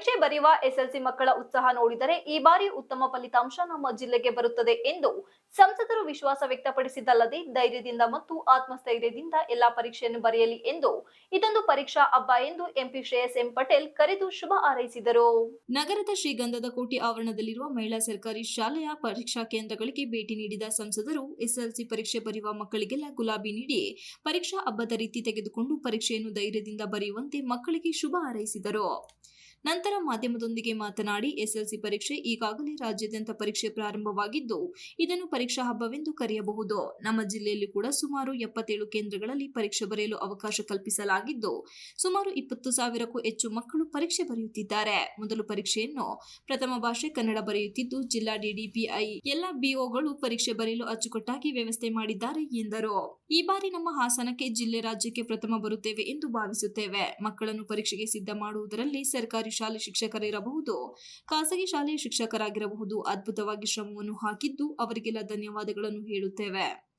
ಪರೀಕ್ಷೆ ಬರೆಯುವ ಎಸ್ಎಲ್ಸಿ ಮಕ್ಕಳ ಉತ್ಸಾಹ ನೋಡಿದರೆ ಈ ಬಾರಿ ಉತ್ತಮ ಫಲಿತಾಂಶ ನಮ್ಮ ಜಿಲ್ಲೆಗೆ ಬರುತ್ತದೆ ಎಂದು ಸಂಸದರು ವಿಶ್ವಾಸ ವ್ಯಕ್ತಪಡಿಸಿದ್ದಲ್ಲದೆ ಧೈರ್ಯದಿಂದ ಮತ್ತು ಆತ್ಮಸ್ಥೈರ್ಯದಿಂದ ಎಲ್ಲಾ ಪರೀಕ್ಷೆಯನ್ನು ಬರೆಯಲಿ ಎಂದು ಇದೊಂದು ಪರೀಕ್ಷಾ ಹಬ್ಬ ಎಂದು ಎಂಪಿ ಶ್ರೇಯಸ್ ಎಂ ಪಟೇಲ್ ಕರೆದು ಶುಭ ಹಾರೈಸಿದರು. ನಗರದ ಶ್ರೀಗಂಧದ ಕೋಟಿ ಆವರಣದಲ್ಲಿರುವ ಮಹಿಳಾ ಸರ್ಕಾರಿ ಶಾಲೆಯ ಪರೀಕ್ಷಾ ಕೇಂದ್ರಗಳಿಗೆ ಭೇಟಿ ನೀಡಿದ ಸಂಸದರು, ಎಸ್ಎಲ್ಸಿ ಪರೀಕ್ಷೆ ಬರೆಯುವ ಮಕ್ಕಳಿಗೆಲ್ಲ ಗುಲಾಬಿ ನೀಡಿ ಪರೀಕ್ಷಾ ಹಬ್ಬದ ರೀತಿ ತೆಗೆದುಕೊಂಡು ಪರೀಕ್ಷೆಯನ್ನು ಧೈರ್ಯದಿಂದ ಬರೆಯುವಂತೆ ಮಕ್ಕಳಿಗೆ ಶುಭ ಹಾರೈಸಿದರು. ನಂತರ ಮಾಧ್ಯಮದೊಂದಿಗೆ ಮಾತನಾಡಿ ಎಸ್ಎಲ್ಸಿ ಪರೀಕ್ಷೆ ಈಗಾಗಲೇ ರಾಜ್ಯಾದ್ಯಂತ ಪರೀಕ್ಷೆ ಪ್ರಾರಂಭವಾಗಿದ್ದು, ಇದನ್ನು ಪರೀಕ್ಷಾ ಹಬ್ಬವೆಂದು ಕರೆಯಬಹುದು. ನಮ್ಮ ಜಿಲ್ಲೆಯಲ್ಲಿ ಕೂಡ ಸುಮಾರು ಎಪ್ಪತ್ತೇಳು ಕೇಂದ್ರಗಳಲ್ಲಿ ಪರೀಕ್ಷೆ ಬರೆಯಲು ಅವಕಾಶ ಕಲ್ಪಿಸಲಾಗಿದ್ದು, ಸುಮಾರು ಇಪ್ಪತ್ತು ಸಾವಿರಕ್ಕೂ ಹೆಚ್ಚು ಮಕ್ಕಳು ಪರೀಕ್ಷೆ ಬರೆಯುತ್ತಿದ್ದಾರೆ. ಮೊದಲು ಪರೀಕ್ಷೆಯನ್ನು ಪ್ರಥಮ ಭಾಷೆ ಕನ್ನಡ ಬರೆಯುತ್ತಿದ್ದು, ಜಿಲ್ಲಾ ಡಿಡಿಪಿಐ ಎಲ್ಲ ಬಿಒಗಳು ಪರೀಕ್ಷೆ ಬರೆಯಲು ಅಚ್ಚುಕಟ್ಟಾಗಿ ವ್ಯವಸ್ಥೆ ಮಾಡಿದ್ದಾರೆ ಎಂದರು. ಈ ಬಾರಿ ನಮ್ಮ ಹಾಸನಕ್ಕೆ ಜಿಲ್ಲೆ ರಾಜ್ಯಕ್ಕೆ ಪ್ರಥಮ ಬರುತ್ತೇವೆ ಎಂದು ಭಾವಿಸುತ್ತೇವೆ. ಮಕ್ಕಳನ್ನು ಪರೀಕ್ಷೆಗೆ ಸಿದ್ಧ ಮಾಡುವುದರಲ್ಲಿ ಸರ್ಕಾರಿ ಶಾಲೆ ಶಿಕ್ಷಕರಿರಬಹುದು ಖಾಸಗಿ ಶಾಲೆಯ ಶಿಕ್ಷಕರಾಗಿರಬಹುದು. ಅದ್ಭುತವಾಗಿ ಶ್ರಮವನ್ನು ಹಾಕಿದ್ದು ಅವರಿಗೆಲ್ಲ ಧನ್ಯವಾದಗಳನ್ನು ಹೇಳುತ್ತೇವೆ.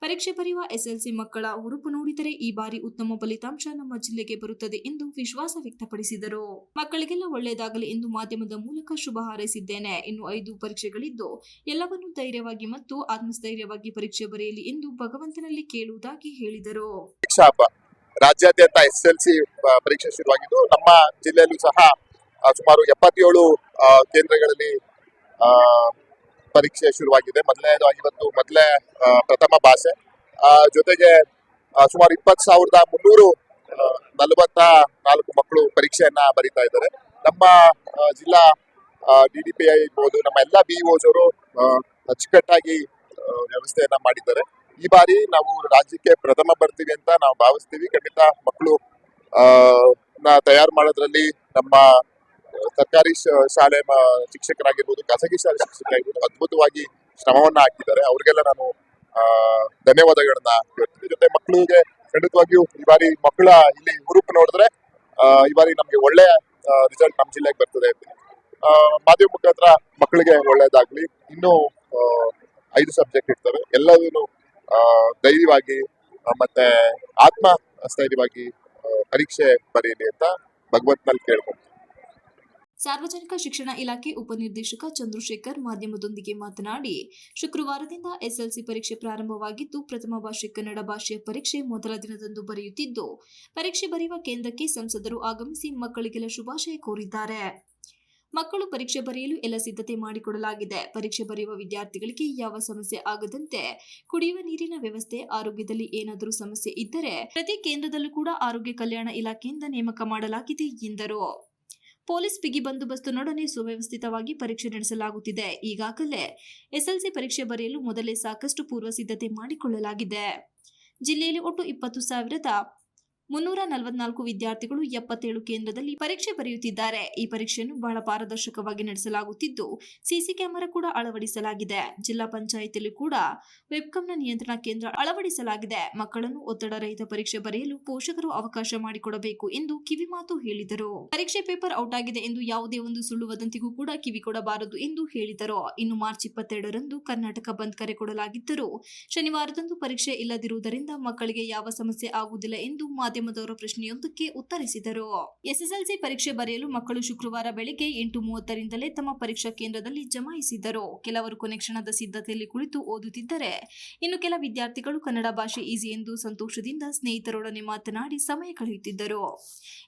ಪರೀಕ್ಷೆ ಬರೆಯುವ ಎಸ್ಎಲ್ಸಿ ಮಕ್ಕಳ ಹುರುಪು ನೋಡಿದರೆ ಈ ಬಾರಿ ಉತ್ತಮ ಫಲಿತಾಂಶ ನಮ್ಮ ಜಿಲ್ಲೆಗೆ ಬರುತ್ತದೆ ಎಂದು ವಿಶ್ವಾಸ ವ್ಯಕ್ತಪಡಿಸಿದರು. ಮಕ್ಕಳಿಗೆಲ್ಲ ಒಳ್ಳೆಯದಾಗಲಿ ಎಂದು ಮಾಧ್ಯಮದ ಮೂಲಕ ಶುಭ ಹಾರೈಸಿದ್ದೇನೆ. ಇನ್ನು ಐದು ಪರೀಕ್ಷೆಗಳಿದ್ದು ಎಲ್ಲವನ್ನೂ ಧೈರ್ಯವಾಗಿ ಮತ್ತು ಆತ್ಮಸ್ಥೈರ್ಯವಾಗಿ ಪರೀಕ್ಷೆ ಬರೆಯಲಿ ಎಂದು ಭಗವಂತನಲ್ಲಿ ಕೇಳುವುದಾಗಿ ಹೇಳಿದರು. ರಾಜ್ಯಾದ್ಯಂತ ಎಸ್ ಎಲ್ ಸಿ ಪರೀಕ್ಷೆ ಶುರುವಾಗಿದ್ದು ನಮ್ಮ ಜಿಲ್ಲೆಯಲ್ಲೂ ಸಹ ಸುಮಾರು ಎಪ್ಪತ್ತೇಳು ಕೇಂದ್ರಗಳಲ್ಲಿ ಪರೀಕ್ಷೆ ಶುರುವಾಗಿದೆ. ಮೊದಲನೇದು ಇವತ್ತು ಮೊದಲೇ ಪ್ರಥಮ ಭಾಷೆ. ಜೊತೆಗೆ ಸುಮಾರು ಇಪ್ಪತ್ತು ಸಾವಿರದ ಮುನ್ನೂರು ನಲವತ್ತ ನಾಲ್ಕು ಮಕ್ಕಳು ಪರೀಕ್ಷೆಯನ್ನ ಬರೀತಾ ಇದ್ದಾರೆ. ನಮ್ಮ ಜಿಲ್ಲಾ ಡಿ ಡಿ ಪಿ ಐ ಇರ್ಬೋದು, ನಮ್ಮ ಎಲ್ಲ ಬಿ ಅವರು ಅಚ್ಚುಕಟ್ಟಾಗಿ ವ್ಯವಸ್ಥೆಯನ್ನ ಮಾಡಿದ್ದಾರೆ. ಈ ಬಾರಿ ನಾವು ರಾಜ್ಯಕ್ಕೆ ಪ್ರಥಮ ಬರ್ತೀವಿ ಅಂತ ನಾವು ಭಾವಿಸ್ತೀವಿ. ಖಂಡಿತ ಮಕ್ಕಳು ಆ, ನ ತಯಾರು ಮಾಡೋದ್ರಲ್ಲಿ ನಮ್ಮ ಸರ್ಕಾರಿ ಶಾಲೆ ಶಿಕ್ಷಕರಾಗಿರ್ಬೋದು ಖಾಸಗಿ ಶಾಲೆ ಶಿಕ್ಷಕರಾಗಿರ್ಬೋದು ಅದ್ಭುತವಾಗಿ ಶ್ರಮವನ್ನ ಹಾಕಿದ್ದಾರೆ. ಅವ್ರಿಗೆಲ್ಲ ನಾನು ಧನ್ಯವಾದಗಳನ್ನ ಹೇಳ್ತೀನಿ. ಜೊತೆ ಮಕ್ಕಳಿಗೆ ಖಂಡಿತವಾಗಿಯೂ ಈ ಬಾರಿ ಮಕ್ಕಳ ಇಲ್ಲಿ ಹುರುಪು ನೋಡಿದ್ರೆ ಈ ಬಾರಿ ನಮ್ಗೆ ಒಳ್ಳೆ ರಿಸಲ್ಟ್ ನಮ್ಮ ಜಿಲ್ಲೆಗೆ ಬರ್ತದೆ ಅಂತೀನಿ. ಆ, ಮಾಧ್ಯಮ ಮುಖಾಂತರ ಮಕ್ಕಳಿಗೆ ಒಳ್ಳೇದಾಗ್ಲಿ ಇನ್ನೂ ಐದು ಸಬ್ಜೆಕ್ಟ್ ಇರ್ತವೆ. ಎಲ್ಲದೂ ಧೈರ್ಯವಾಗಿ ಮತ್ತೆ ಆತ್ಮ ಸ್ಥೈರ್ಯವಾಗಿ ಪರೀಕ್ಷೆ ಬರೀಲಿ ಅಂತ ಭಗವಂತನಲ್ಲಿ ಕೇಳ್ಕೊಂಡು ಸಾರ್ವಜನಿಕ ಶಿಕ್ಷಣ ಇಲಾಖೆ ಉಪನಿರ್ದೇಶಕ ಚಂದ್ರಶೇಖರ್ ಮಾಧ್ಯಮದೊಂದಿಗೆ ಮಾತನಾಡಿ, ಶುಕ್ರವಾರದಿಂದ ಎಸ್ಎಲ್ಸಿ ಪರೀಕ್ಷೆ ಪ್ರಾರಂಭವಾಗಿದ್ದು, ಪ್ರಥಮ ಭಾಷೆ ಕನ್ನಡ ಭಾಷೆಯ ಪರೀಕ್ಷೆ ಮೊದಲ ದಿನದಂದು ಬರೆಯುತ್ತಿದ್ದು, ಪರೀಕ್ಷೆ ಬರೆಯುವ ಕೇಂದ್ರಕ್ಕೆ ಸಂಸದರು ಆಗಮಿಸಿ ಮಕ್ಕಳಿಗೆಲ್ಲ ಶುಭಾಶಯ ಕೋರಿದ್ದಾರೆ. ಮಕ್ಕಳು ಪರೀಕ್ಷೆ ಬರೆಯಲು ಎಲ್ಲ ಸಿದ್ಧತೆ ಮಾಡಿಕೊಡಲಾಗಿದೆ. ಪರೀಕ್ಷೆ ಬರೆಯುವ ವಿದ್ಯಾರ್ಥಿಗಳಿಗೆ ಯಾವ ಸಮಸ್ಯೆ ಆಗದಂತೆ ಕುಡಿಯುವ ನೀರಿನ ವ್ಯವಸ್ಥೆ, ಆರೋಗ್ಯದಲ್ಲಿ ಏನಾದರೂ ಸಮಸ್ಯೆ ಇದ್ದರೆ ಪ್ರತಿ ಕೇಂದ್ರದಲ್ಲೂ ಕೂಡ ಆರೋಗ್ಯ ಕಲ್ಯಾಣ ಇಲಾಖೆಯಿಂದ ನೇಮಕ ಮಾಡಲಾಗಿದೆ ಎಂದರು. ಪೊಲೀಸ್ ಬಿಗಿ ಬಂದೋಬಸ್ತಿನೊಡನೆ ಸುವ್ಯವಸ್ಥಿತವಾಗಿ ಪರೀಕ್ಷೆ ನಡೆಸಲಾಗುತ್ತಿದೆ. ಈಗಾಗಲೇ ಎಸ್ಎಲ್ಸಿ ಪರೀಕ್ಷೆ ಬರೆಯಲು ಮೊದಲೇ ಸಾಕಷ್ಟು ಪೂರ್ವ ಸಿದ್ಧತೆ ಮಾಡಿಕೊಳ್ಳಲಾಗಿದೆ. ಜಿಲ್ಲೆಯಲ್ಲಿ ಒಟ್ಟು ಇಪ್ಪತ್ತು ಸಾವಿರದ ಮುನ್ನೂರ ನಲವತ್ನಾಲ್ಕು ವಿದ್ಯಾರ್ಥಿಗಳು ಎಪ್ಪತ್ತೇಳು ಕೇಂದ್ರದಲ್ಲಿ ಪರೀಕ್ಷೆ ಬರೆಯುತ್ತಿದ್ದಾರೆ. ಈ ಪರೀಕ್ಷೆಯನ್ನು ಬಹಳ ಪಾರದರ್ಶಕವಾಗಿ ನಡೆಸಲಾಗುತ್ತಿದ್ದು, ಸಿಸಿ ಕ್ಯಾಮೆರಾ ಕೂಡ ಅಳವಡಿಸಲಾಗಿದೆ. ಜಿಲ್ಲಾ ಪಂಚಾಯಿತಿಯಲ್ಲಿ ಕೂಡ ವೆಬ್ಕಾಮ್ನ ನಿಯಂತ್ರಣ ಕೇಂದ್ರ ಅಳವಡಿಸಲಾಗಿದೆ. ಮಕ್ಕಳನ್ನು ಒತ್ತಡ ರಹಿತ ಪರೀಕ್ಷೆ ಬರೆಯಲು ಪೋಷಕರು ಅವಕಾಶ ಮಾಡಿಕೊಡಬೇಕು ಎಂದು ಕಿವಿಮಾತು ಹೇಳಿದರು. ಪರೀಕ್ಷೆ ಪೇಪರ್ ಔಟ್ ಆಗಿದೆ ಎಂದು ಯಾವುದೇ ಒಂದು ಸುಳ್ಳು ವದಂತಿಗೂ ಕೂಡ ಕಿವಿ ಕೊಡಬಾರದು ಎಂದು ಹೇಳಿದರು. ಇನ್ನು ಮಾರ್ಚ್ ಇಪ್ಪತ್ತೆರಡರಂದು ಕರ್ನಾಟಕ ಬಂದ್ ಕರೆ ಕೊಡಲಾಗಿದ್ದರೂ, ಶನಿವಾರದಂದು ಪರೀಕ್ಷೆ ಇಲ್ಲದಿರುವುದರಿಂದ ಮಕ್ಕಳಿಗೆ ಯಾವ ಸಮಸ್ಯೆ ಆಗುವುದಿಲ್ಲ ಎಂದು ಮಾಧ್ಯಮದವರ ಪ್ರಶ್ನೆಯೊಂದಕ್ಕೆ ಉತ್ತರಿಸಿದರು. ಎಸ್ಎಸ್ಎಲ್ಸಿ ಪರೀಕ್ಷೆ ಬರೆಯಲು ಮಕ್ಕಳು ಶುಕ್ರವಾರ ಬೆಳಿಗ್ಗೆ ಎಂಟು ಮೂವತ್ತರಿಂದಲೇ ತಮ್ಮ ಪರೀಕ್ಷಾ ಕೇಂದ್ರದಲ್ಲಿ ಜಮಾಯಿಸಿದ್ದರು ಕೆಲವರು ಕೊನೆ ಕ್ಷಣದ ಸಿದ್ಧತೆಯಲ್ಲಿ ಕುಳಿತು ಓದುತ್ತಿದ್ದರೆ, ಇನ್ನು ಕೆಲ ವಿದ್ಯಾರ್ಥಿಗಳು ಕನ್ನಡ ಭಾಷೆ ಈಸಿ ಎಂದು ಸಂತೋಷದಿಂದ ಸ್ನೇಹಿತರೊಡನೆ ಮಾತನಾಡಿ ಸಮಯ ಕಳೆಯುತ್ತಿದ್ದರು.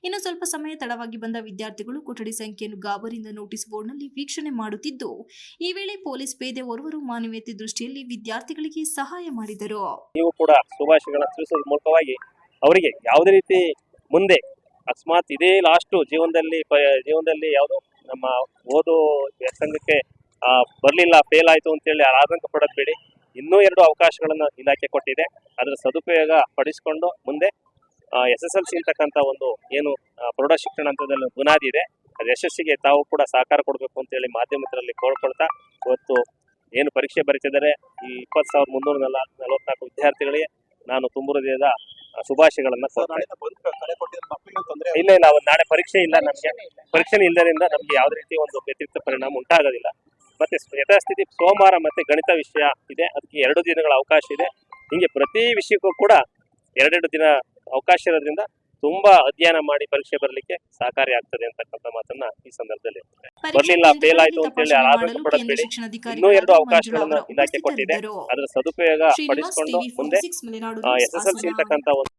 ಇನ್ನು ಸ್ವಲ್ಪ ಸಮಯ ತಡವಾಗಿ ಬಂದ ವಿದ್ಯಾರ್ಥಿಗಳು ಕೊಠಡಿ ಸಂಖ್ಯೆಯನ್ನು ಗಾಬರಿಯಿಂದ ನೋಟಿಸ್ ಬೋರ್ಡ್ನಲ್ಲಿ ವೀಕ್ಷಣೆ ಮಾಡುತ್ತಿದ್ದು, ಈ ವೇಳೆ ಪೊಲೀಸ್ ಪೇದೆ ಓರ್ವರು ಮಾನವೀಯತೆ ದೃಷ್ಟಿಯಲ್ಲಿ ವಿದ್ಯಾರ್ಥಿಗಳಿಗೆ ಸಹಾಯ ಮಾಡಿದರು. ನೀವು ಕೂಡ ಶುಭಾಶಯಗಳನ್ನು ತಿಳಿಸುವ ಮೂಲಕವಾಗಿ ಅವರಿಗೆ ಯಾವುದೇ ರೀತಿ ಮುಂದೆ ಅಕಸ್ಮಾತ್ ಇದೇ ಲಾಸ್ಟು ಜೀವನದಲ್ಲಿ ಜೀವನದಲ್ಲಿ ಯಾವುದು ನಮ್ಮ ಓದು ವ್ಯಾಸಂಗಕ್ಕೆ ಬರಲಿಲ್ಲ ಫೇಲ್ ಆಯಿತು ಅಂತೇಳಿ ಆತಂಕ ಪಡೋದು ಬೇಡಿ. ಇನ್ನೂ ಎರಡು ಅವಕಾಶಗಳನ್ನು ಇಲಾಖೆ ಕೊಟ್ಟಿದೆ. ಅದರ ಸದುಪಯೋಗ ಪಡಿಸಿಕೊಂಡು ಮುಂದೆ ಎಸ್ ಎಸ್ ಎಲ್ ಸಿ ಇರ್ತಕ್ಕಂಥ ಒಂದು ಏನು ಪ್ರೌಢ ಶಿಕ್ಷಣ ಅಂತದಲ್ಲಿ ಬುನಾದಿ ಇದೆ. ಅದು ಯಶಸ್ಸಿಗೆ ತಾವು ಕೂಡ ಸಹಕಾರ ಕೊಡಬೇಕು ಅಂತೇಳಿ ಮಾಧ್ಯಮದಲ್ಲಿ ಕೋರ್ಕೊಳ್ತಾ ಇವತ್ತು ಏನು ಪರೀಕ್ಷೆ ಬರೀತಿದ್ದಾರೆ ಈ ಇಪ್ಪತ್ತು ಸಾವಿರದ ಮುನ್ನೂರ ನಲ ನಲವತ್ನಾಲ್ಕು ವಿದ್ಯಾರ್ಥಿಗಳಿಗೆ ನಾನು ತುಂಬ ಹೃದಯದ ಆ, ಶುಭಾಶಯಗಳನ್ನ. ಇಲ್ಲ ಇಲ್ಲ ಅವತ್ತು ನಾಳೆ ಪರೀಕ್ಷೆ ಇಲ್ಲ ನಮಗೆ. ಪರೀಕ್ಷೆ ಇಲ್ಲದರಿಂದ ನಮಗೆ ಯಾವ್ದು ರೀತಿ ಒಂದು ವ್ಯತಿರಿಕ್ತ ಪರಿಣಾಮ ಉಂಟಾಗೋದಿಲ್ಲ. ಮತ್ತೆ ಯಥಾಸ್ಥಿತಿ ಸೋಮವಾರ ಮತ್ತೆ ಗಣಿತ ವಿಷಯ ಇದೆ. ಅದಕ್ಕೆ ಎರಡು ದಿನಗಳ ಅವಕಾಶ ಇದೆ. ಹಿಂಗೆ ಪ್ರತಿ ವಿಷಯಕ್ಕೂ ಕೂಡ ಎರಡೆರಡು ದಿನ ಅವಕಾಶ ಇರೋದ್ರಿಂದ ತುಂಬಾ ಅಧ್ಯಯನ ಮಾಡಿ ಪರೀಕ್ಷೆ ಬರಲಿಕ್ಕೆ ಸಹಕಾರಿ ಆಗ್ತದೆ ಅಂತಕ್ಕಂಥ ಮಾತನ್ನ ಈ ಸಂದರ್ಭದಲ್ಲಿ ಬರ್ಲಿಲ್ಲ, ಫೇಲ್ ಆಯ್ತು ಅಂತ ಹೇಳಿ ತಪಾಸಣೆ ಆರಾಮ ಮಾಡಲು ಪಡೋದ್ ಕೇಂದ್ರ ಬೇಡಿ. ಶಿಕ್ಷಣಾಧಿಕಾರಿಗಳಾದ ಇನ್ನೂ ಎರಡು ಅವಕಾಶಗಳನ್ನ ಇಲಾಖೆ ಕೊಟ್ಟಿದೆ ಅದರ ಸದುಪಯೋಗ ಪಡಿಸಿಕೊಂಡು ಮುಂದೆ ಎಸ್ ಎಸ್ ಎಲ್ ಸಿ. ಇರ್ತಕ್ಕಂಥ ಒಂದು